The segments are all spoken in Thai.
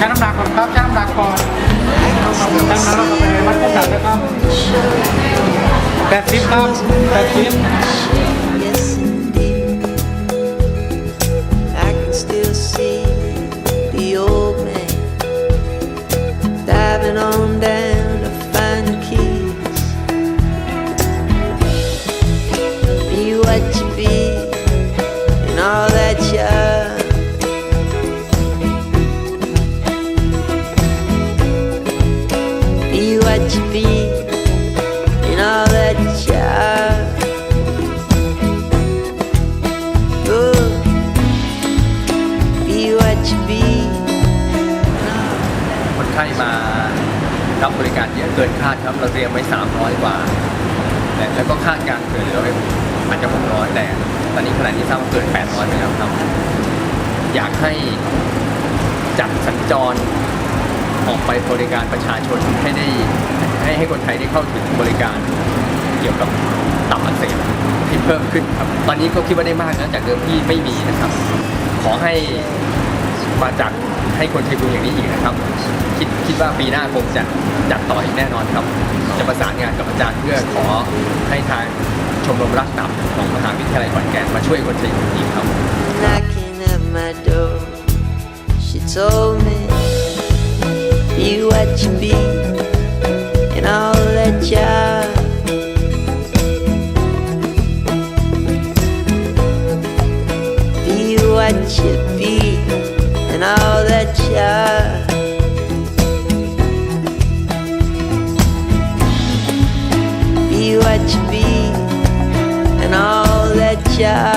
ชั่งน้ำหนักก่อนครับชั่งน้ำหนักก่อนชั่งน้ำหนักแล้วก็ไปมัดน้ำหนักนะครับแปดสิบครับแปดสิบ ไข้มารับบริการเยอะเกินคาดครับเราเตรียมไว้ 300 กว่าแต่แล้วก็คาดการเกินเหลือไว้อาจจะ600แต่ตอนนี้ขณะนี้ทราบว่าเกิน 800ไปแล้วครับ อยากให้จัดสัญจรออกไปบริการประชาชนให้ได้ให้ให้คนไทยได้เข้าถึงบริการเกี่ยวกับตับอักเสบที่เพิ่มขึ้นครับ ตอนนี้ก็คิดว่าได้มากนะจากเดิมที่ไม่มีนะครับ ขอให้ มาจากให้คนไทยบุญอย่างนี้อีกนะครับ คิดคิดว่าปีหน้าคงจะจัดต่ออีกแน่นอนครับ จะประสานงานกับอาจารย์เพื่อขอให้ทางชมรมรักตับของมหาวิทยาลัยขอนแก่นมาช่วยคนไทยบุญอีกครับ knocking at my door. She told me, be what you be, and all that you are. Be what you yeah.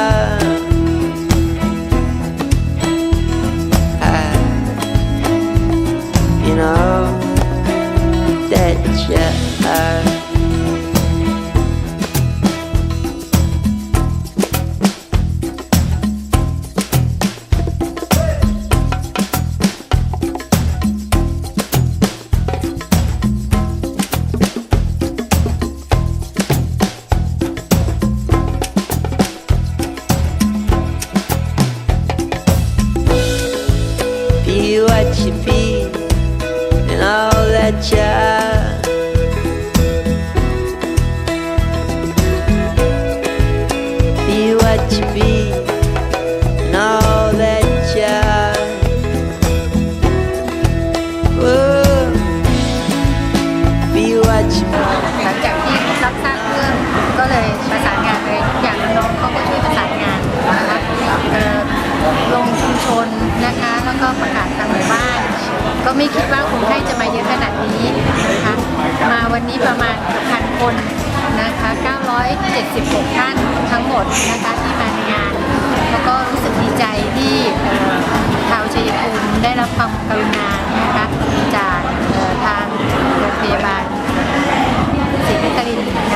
Be now that you are. Oh, be what you be. หลังจากที่รับทราบเรื่องก็เลยประสานงานเลยทุกอย่างน้องเขาก็ช่วยประสานงานนะคะเอ่อลงชุมชนนะคะ แล้วก็ประกาศทางหมู่บ้าน ก็ไม่คิดว่าคนไข้จะมาเยอะขนาดนี้นะคะมาวันนี้ประมาณเกือบพันคน นะคะ 976 ท่านทั้งหมดนะคะที่มาในงาน แล้วก็รู้สึกดีใจที่ชาวชัยภูมิได้รับความกรุณานะคะจากทางโรงพยาบาลศรีนครินทร์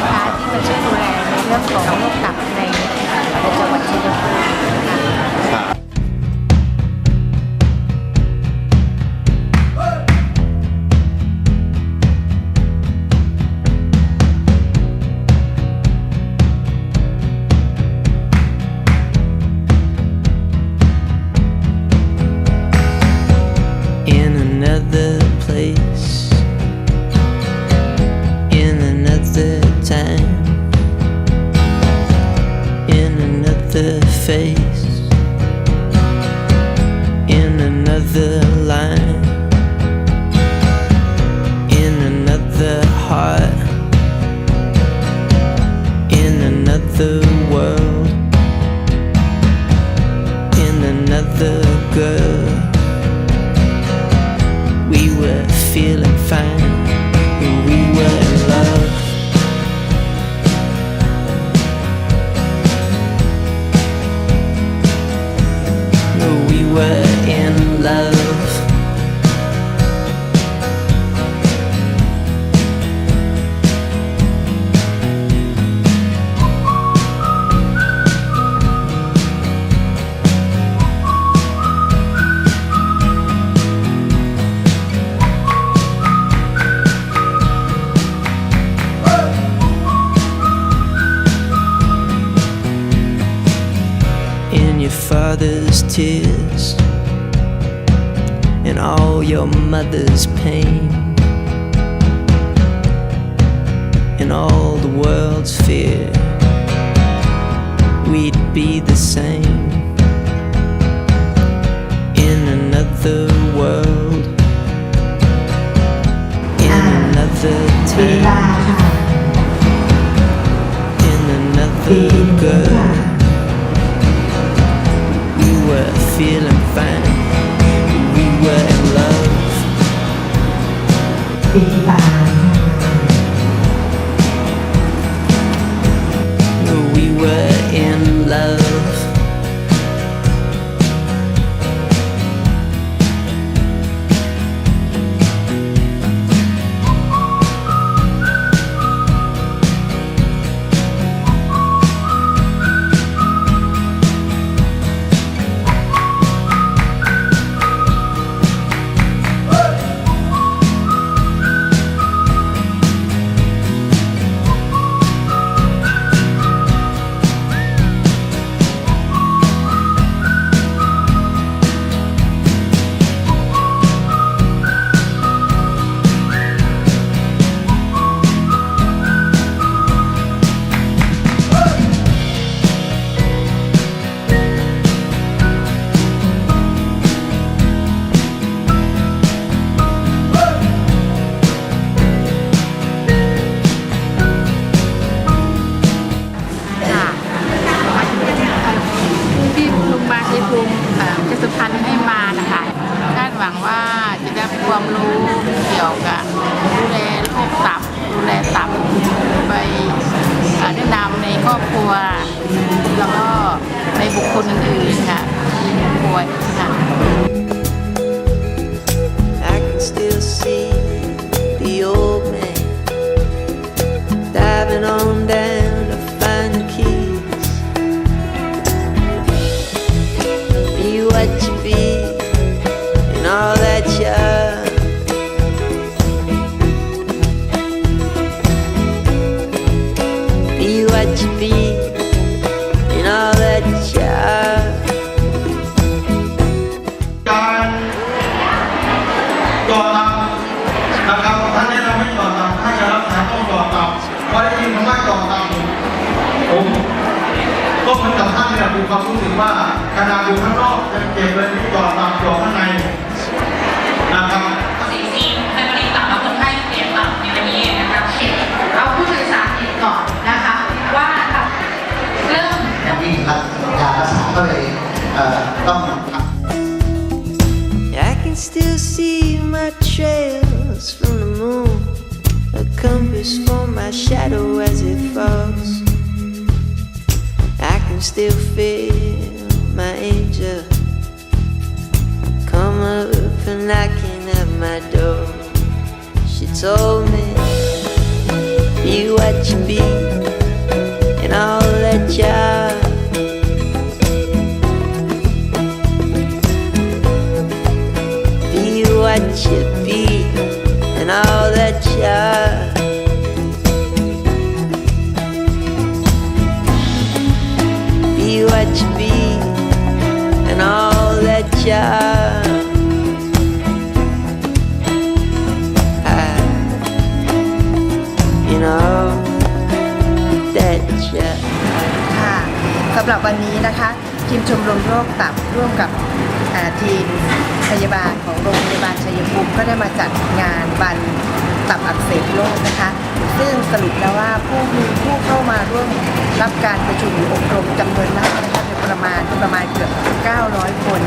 tears and all your mother's pain. And all the world's fear, we'd be the same. In another world, in another time, in another ถึงว่าขนาดอยู่ข้าง still feel my angel come up and knocking at my door. She told me, be what you be, and I'll let you สำหรับวันนี้นะคะทีมชมรมโรคตับร่วมกับทีมพยาบาลของโรงพยาบาลชัยภูมิก็ได้มาจัดงานวันตับอักเสบโลกนะคะ ซึ่งสรุปแล้วว่าผู้มีผู้เข้ามาร่วมรับการประชุมอบรมจำนวนมากนะคะเป็นประมาณประมาณเกือบ 900 คน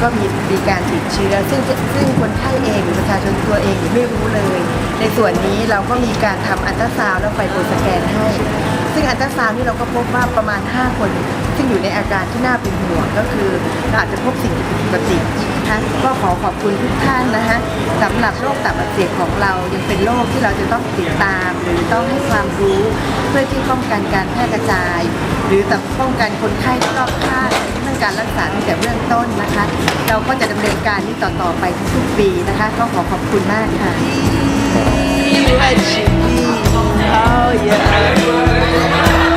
ก็มีมีการติดเชื้อ ซึ่งซึ่งคนไข้เองหรือประชาชนตัวเองไม่รู้เลย ในส่วนนี้เราก็มีการทำอัลตราซาวด์และไฟโบสแกนให้ ซึ่งอัลตราซาวด์นี่เราก็พบว่าประมาณ 5 คน ซึ่งอยู่ในอาการที่น่าเป็นห่วงก็คืออาจจะพบสิ่งผิดปกตินะคะก็ขอขอบคุณทุกท่านนะคะสำหรับโรคตับอักเสบของเรายังเป็นโรคที่เราจะต้องติดตาม หรือต้องให้ความรู้เพื่อที่ป้องกันการแพร่กระจาย หรือแต่ป้องกันคนไข้รอบข้างเรื่องการรักษาตั้งแต่เบื้องต้นนะคะ เราก็จะดำเนินการนี้ต่อๆไปทุกๆปีนะคะ ก็ขอขอบคุณมากค่ะ oh yeah.